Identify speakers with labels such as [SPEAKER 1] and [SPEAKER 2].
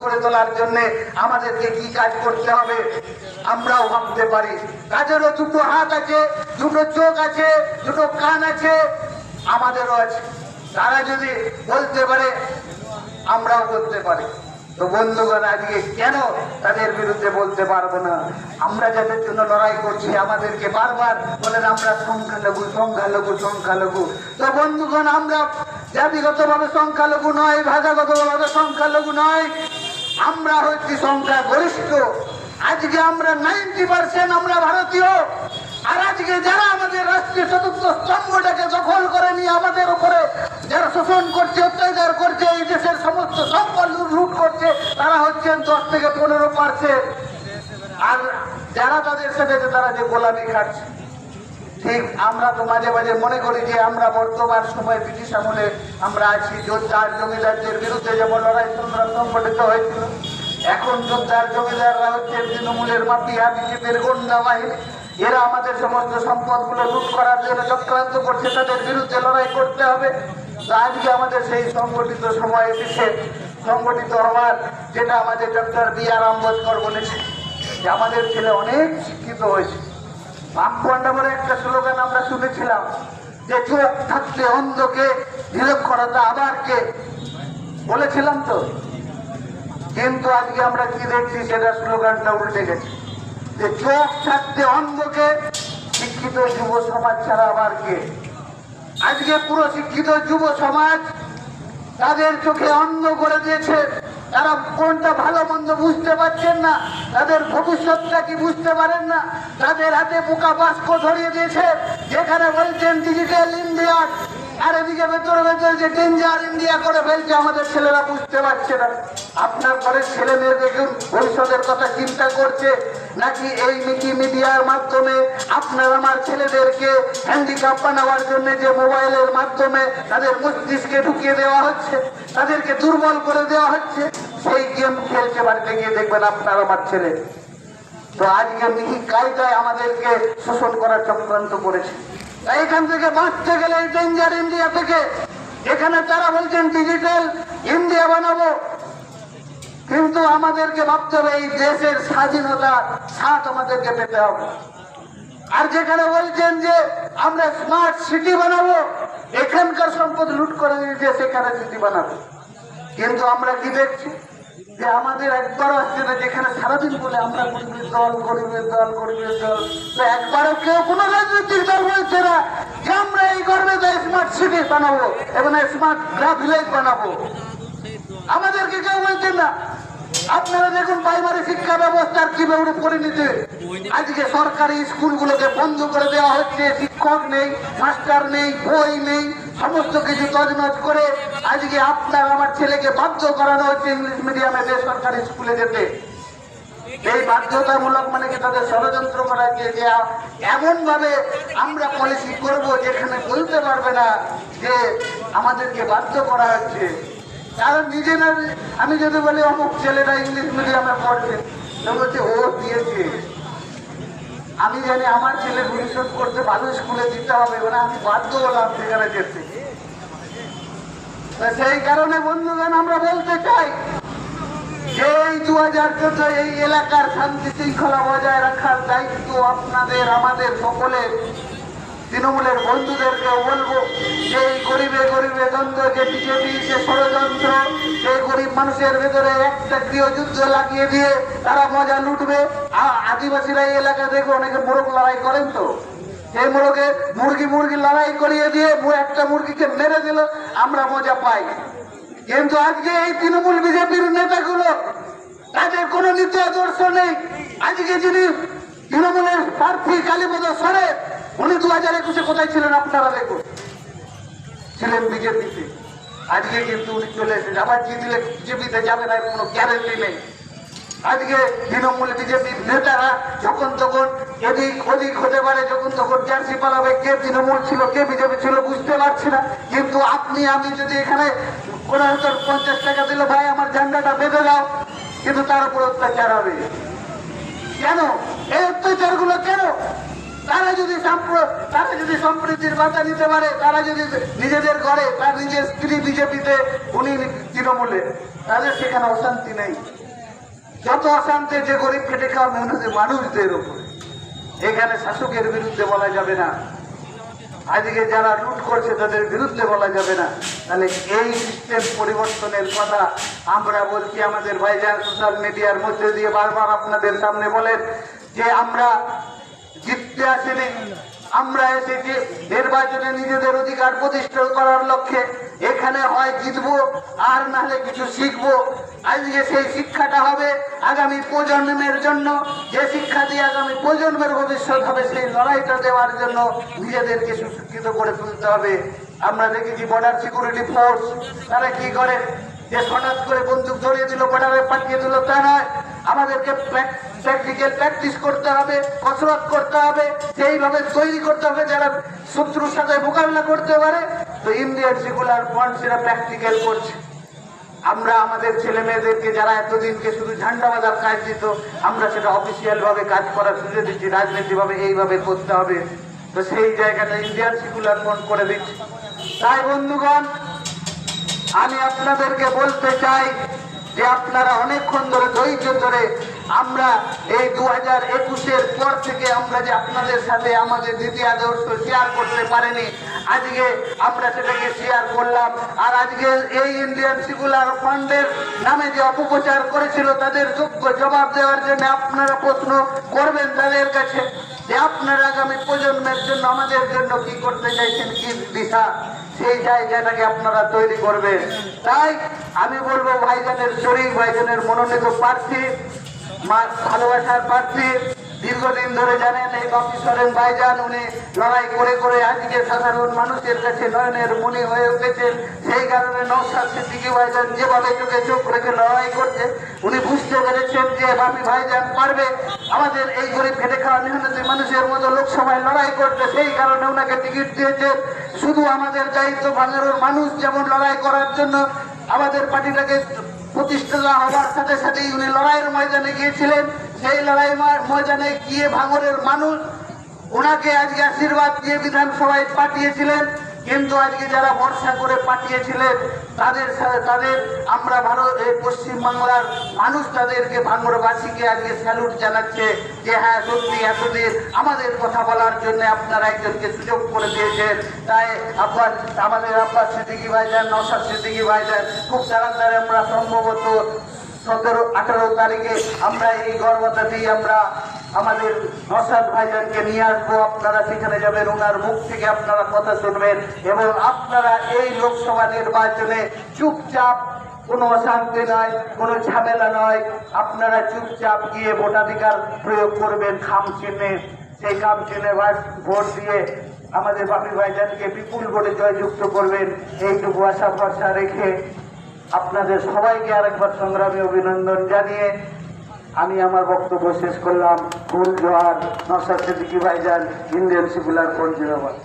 [SPEAKER 1] করে তোলার জন্য আমাদেরকে কি কাজ করতে হবে? আমরাও ভাবতে পারি। কাজেরও দুটো হাত আছে, দুটো চোখ আছে, দুটো কান আছে, আমাদেরও আছে। তারা যদি বলতে পারে, আমরাও বলতে পারি। তো বন্ধুগণ, আজকে কেন তাদের বিরুদ্ধে বলতে পারব না? আমরা যাদের জন্য লড়াই করছি, আমাদেরকে বারবার বলেন, আমরা সংখ্যালঘু সংখ্যালঘু সংখ্যালঘু। তো বন্ধুগণ, আমরা জাতিগতভাবে সংখ্যালঘু নয়, ভাষাগতভাবে সংখ্যালঘু নয়। আমরা হচ্ছি সংখ্যা গরিষ্ঠ আজকে আমরা নাইনটি পার্সেন্ট আমরা ভারতীয়। আর আজকে যারা আমাদের রাষ্ট্রীয় চতুর্থ স্তম্ভটাকে দখল করে নিয়ে আমাদের উপরে যারা শোষণ করছে, অত্যাচার করছে, এই দেশের সমস্ত সম্পদ লুট করছে, তারা হচ্ছেন দশ থেকে পনেরো পার্সেন্ট। আর যারা তাদের সাথে তারা যে গোলামি খাচ্ছে। ঠিক আমরা তো মাঝে মাঝে মনে করি যে আমরা বর্তমান সময়ে ব্রিটিশ আমলে আমরা আছি যোদ্ধার জমিদারদের বিরুদ্ধে যেমন লড়াই সংগ্রাম সংগঠিত হয়েছিল। এখন যোদ্ধার জমিদাররা হচ্ছে তৃণমূলের মাফিয়া বিজেপির গন্ডা বাহিনী। এরা আমাদের সমস্ত সম্পদগুলো লুট করার জন্য চক্রান্ত করছে, তাদের বিরুদ্ধে লড়াই করতে হবে। আজকে আমাদের সেই সংগঠিত সময় এসেছে। সংগঠিত হওয়ার যেটা আমাদের ডক্টর বি আর আম্বেদকর বলেছে যে আমাদের ছেলে অনেক শিক্ষিত হয়েছে। বামপন্ডা বলে একটা স্লোগান আমরা শুনেছিলাম। যে চোখ থাকতে অন্ধকে নিরক্ষরতা আবার কে? বলেছিলাম তো। কিন্তু আজকে আমরা কি দেখছি, সেটা স্লোগানটা উল্টে গেছে। যে চোখ থাকতে অন্ধকে, শিক্ষিত যুব সমাজ ছাড়া আবার কে? আজকে পুরো শিক্ষিত যুব সমাজ তাদের চোখে অন্ধ করে দিয়েছে। তারা কোনটা ভালো মন্দ বুঝতে পারছেন না? তাদের ভবিষ্যৎটা কি বুঝতে পারেন না? তাদের হাতে বোকা বাস্ক ধরিয়ে দিয়েছে, যেখানে বলছেন ডিজিটাল ইন্ডিয়া আর এদিকে ভেতরে ভেতরে যে ডেঞ্জার ইন্ডিয়া করে ফেলছে, আমাদের ছেলেরা বুঝতে পারছে না। আপনার ঘরের ছেলে মেয়ে দেখুন, ভবিষ্যতের কথা চিন্তা করছে। নাকি এই মিকি মিডিয়ার মাধ্যমে আপনার আমার ছেলেদেরকে হ্যান্ডিক্যাপ বানাবার জন্য যে মোবাইলের মাধ্যমে তাদের মস্তিষ্কে ঢুকিয়ে দেওয়া হচ্ছে, তাদেরকে দুর্বল করে দেওয়া হচ্ছে? সেই গেম খেলছে বাড়িতে গিয়ে দেখবেন আপনার আমার ছেলে। তো আজকে মিহি কায়দায় আমাদেরকে শোষণ করার চক্রান্ত করেছে? তাই এখান থেকে বাঁচতে গেলে ডেঞ্জার ইন্ডিয়া থেকে। এখানে তারা বলছেন ডিজিটাল ইন্ডিয়া বানাবো। কিন্তু আমাদেরকে ভাবতে হবে, এই দেশের স্বাধীনতা স্বাদ আমাদেরকে পেতে হবে। আর যেখানে বলছেন যে, আমরা স্মার্ট সিটি বানাবো। এখানকার সম্পদ লুট করে দিয়েছে, সেখানে সিটি বানাবো। কিন্তু আমরা কি দেখছি? যে আমাদের একবারও আসছে না, যেখানে সারাদিন বলে আমরা গরিবের দল গরিবের দল গরিবের দল। তো একবারও কেউ কোনো রাজনৈতিক দল বলছে না যে আমরা এই গর্বে স্মার্ট সিটি বানাবো এবং স্মার্ট গ্রাফ ভিলেজ বানাবো। আমাদেরকে কেউ বলছেন না, আপনারা দেখুন প্রাইমারি শিক্ষা ব্যবস্থার কীভাবে পরিণতি। আজকে সরকারি স্কুলগুলোকে বন্ধ করে দেওয়া হচ্ছে, শিক্ষক নেই মাস্টার নেই, বই নেই। সমস্ত কিছু তজনজ করে আজকে আপনার আমার ছেলেকে বাধ্য করানো হচ্ছে ইংলিশ মিডিয়ামে বেসরকারি স্কুলে যেতে। এই বাধ্যতামূলক মানে কি তাদের ষড়যন্ত্র করা যে এমন ভাবে আমরা পলিসি করব যেখানে বলতে পারবে না যে আমাদেরকে বাধ্য করা হচ্ছে। কারণ নিজে না আমি যদি বলি অমুক ছেলেটা ইংলিশ মিডিয়ামে পড়ছে বলছে, ও দিয়েছে। আমি জানি আমার ছেলে ভবিষ্যৎ করতে ভালো স্কুলে দিতে হবে মানে আমি বাধ্য হলাম সেখানে যেতে। সেই কারণে, বন্ধুগণ, আমরা বলতে চাই যে এই দু হাজার চোদ্দ এই এলাকার শান্তি শৃঙ্খলা বজায় রাখার দায়িত্ব আপনাদের, আমাদের সকলের। তৃণমূলের বন্ধুদেরকে বলব যে এই গরিবে গরিবে দ্বন্দ্ব যে বিজেপি যে ষড়যন্ত্র যে গরিব মানুষের ভেতরে একটা গৃহযুদ্ধ লাগিয়ে দিয়ে তারা মজা লুটবে। আ- আদিবাসীরা এই এলাকা দেখে অনেকে মোরগ লড়াই করেন তো। সেই মোরগে, মুরগি মুরগি লড়াই করিয়ে দিয়ে একটা মুরগিকে মেরে দিল, আমরা মজা পাই। কিন্তু আজকে এই তৃণমূল বিজেপির নেতাগুলো, তাদের কোনো নীতি আদর্শ নেই। আজকে যিনি তৃণমূলের প্রার্থী কালীপদ সরে, উনি দু হাজার একুশে কোথায় ছিলেন আপনারা দেখুন। ছিলেন বিজেপিতে। আজকে কিন্তু উনি চলে এসেছেন। আবার জিতলে বিজেপিতে যাবে না কোনো গ্যারেন্টি নেই। আজকে তৃণমূল বিজেপির নেতারা যখন তখন এদিক ওদিক হতে পারে, যখন তখন জার্সি পালাবে, কে তৃণমূল ছিল, কে বিজেপি ছিল বুঝতে পারছি না। কিন্তু আপনি, আমি যদি এখানে কোনো হয়তো পঞ্চাশ টাকা দিলে, ভাই, আমার ঝান্ডাটা বেঁধে দাও। কিন্তু তার উপর অত্যাচার হবে। কেন? এই অত্যাচারগুলো কেন? তারা যদি তারা যদি সম্প্রীতির বার্তা নিতে পারে, তারা যদি নিজেদের ঘরে, তার নিজের স্ত্রী বিজেপিতে, উনি তৃণমূলে তাদের সেখানে অশান্তি নেই। যত অশান্তি যে গরিব খেটে খাওয়া মানুষদের উপরে, এখানে শাসকের বিরুদ্ধে বলা যাবে না। আজকে যারা লুট করছে, তাদের বিরুদ্ধে বলা যাবে না। তাহলে এই সিস্টেম পরিবর্তনের কথা আমরা বলছি আমাদের ভাইজান সোশ্যাল মিডিয়ার মধ্যে দিয়ে বারবার আপনাদের সামনে বলেন যে আমরা জিততে আসেনি। আমরা এসেছি নির্বাচনে নিজেদের অধিকার প্রতিষ্ঠা করার লক্ষ্যে। এখানে হয় জিতবো, আর নাহলে কিছু শিখব। আজকে সেই শিক্ষাটা হবে আগামী প্রজন্মের জন্য। যে শিক্ষা দিয়ে আগামী প্রজন্মের ভবিষ্যৎ হবে, সেই লড়াইটা দেওয়ার জন্য নিজেদেরকে সুশিক্ষিত করে তুলতে হবে। আমরা দেখেছি বর্ডার সিকিউরিটি ফোর্স তারা কি করে? যে হঠাৎ করে বন্দুক ধরিয়ে দিল বর্ডারে পাঠিয়ে দিল, তা নয়। আমাদেরকে প্র্যাকটিক্যাল প্র্যাকটিস করতে হবে, কসরত করতে হবে সেইভাবে তৈরি করতে হবে, যারা শত্রুর সাথে মোকাবিলা করতে পারে তো ইন্ডিয়ান সেকুলার ফ্রন্ট সেটা প্র্যাকটিক্যাল করছে। আমরা আমাদের ছেলে মেয়েদেরকে যারা এতদিনকে শুধু ঝান্ডা বাঁধার কাজ দিত, আমরা সেটা অফিসিয়াল ভাবে কাজ করার সুযোগ দিচ্ছি রাজনীতি ভাবে এইভাবে করতে হবে। তো সেই জায়গাটা ইন্ডিয়ান সেকুলার ফ্রন্ট করে দিচ্ছি। তাই বন্ধুগণ, আমি আপনাদেরকে বলতে চাই যে আপনারা অনেকক্ষণ ধরে ধৈর্য ধরে আমরা এই দু হাজার একুশের পর থেকে আমরা যে আপনাদের সাথে আমাদের নীতি আদর্শ শেয়ার করতে পারিনি, আজকে আমরা সেটাকে শেয়ার করলাম। আর আজকে এই ইন্ডিয়ান সিকুলার ফান্ডের নামে যে অপপ্রচার করেছিল, তাদের যোগ্য জবাব দেওয়ার জন্য আপনারা প্রশ্ন করবেন তাদের কাছে যে আপনারা আগামী প্রজন্মের জন্য আমাদের জন্য কি করতে চাইছেন, কি দিশা? সেই জায়গাটাকে আপনারা তৈরি করবেন। তাই আমি বলব, ভাইজানের শরীর, ভাইজানের মনোনীত প্রার্থী ভালোবাসার প্রার্থী। দীর্ঘদিন ধরে জানেন এই বাপি সরেন ভাইজান, উনি লড়াই করে করে আজকে সাধারণ মানুষের কাছে নয়নের মনি হয়ে উঠেছেন। সেই কারণে নৌসাদ সিদ্দিকি ভাইজান যেভাবে চোখে চোখ রেখে লড়াই করছে, উনি বুঝতে পেরেছেন যে বাপি ভাইজান পারবে। আমাদের এই গরিব খেটে খাওয়া মেহনতি মানুষের মতো লোকসভায় লড়াই করতে, সেই কারণে ওনাকে টিকিট দিয়েছে। শুধু আমাদের দায়িত্ব ভাঙানোর মানুষ যেমন লড়াই করার জন্য আমাদের পার্টিটাকে প্রতিষ্ঠা হওয়ার সাথে সাথেই উনি লড়াইয়ের ময়দানে গিয়েছিলেন। সেই লড়াই ময়- ময়দানে গিয়ে ভাঙরের মানুষ ওনাকে আজকে আশীর্বাদ দিয়ে বিধানসভায় পাঠিয়েছিলেন। কিন্তু আজকে যারা ভরসা করে পাঠিয়েছিলেন, তাদের তাদের আমরা ভারত, এই পশ্চিমবাংলার মানুষ তাদেরকে ভাঙরবাসীকে আজকে স্যালুট জানাচ্ছে যে হ্যাঁ সত্যি এতদিন আমাদের কথা বলার জন্য আপনারা একজনকে সুযোগ করে দিয়েছেন। তাই আব্বাস, আমাদের আব্বাস সিদ্দিকি ভাইজান নসাদ সিদ্দিকি ভাইজান খুব তাড়াতাড়ি আমরা সম্ভবত সতেরো, আঠারো তারিখে আমরা এই গর্বতা দিয়ে আমরা আমাদের নসাদ ভাইজানকে নিয়ে আসব। আপনারা সেখানে যাবেন, ওনার মুখ থেকে আপনারা কথা শুনবেন এবং আপনারা এই লোকসভা নির্বাচনে চুপচাপ, কোনো অশান্তি নয় কোনো ঝামেলা নয় আপনারা চুপচাপ গিয়ে ভোটাধিকার প্রয়োগ করবেন খাম চিহ্নে। সেই খাম চিহ্নে ভোট দিয়ে আমাদের বাপি ভাইজানকে বিপুল ভোটে জয়যুক্ত করবেন। এইটুকু আশা ভরসা রেখে আপনাদের সবাইকে আরেকবার সংগ্রামী অভিনন্দন জানিয়ে আমি আমার বক্তব্য শেষ করলাম। ফুল জোহার নসার সিদ্দিকি ভাইজান ইন্ডিয়ান সিভিলার কোন জিন্দাবাদ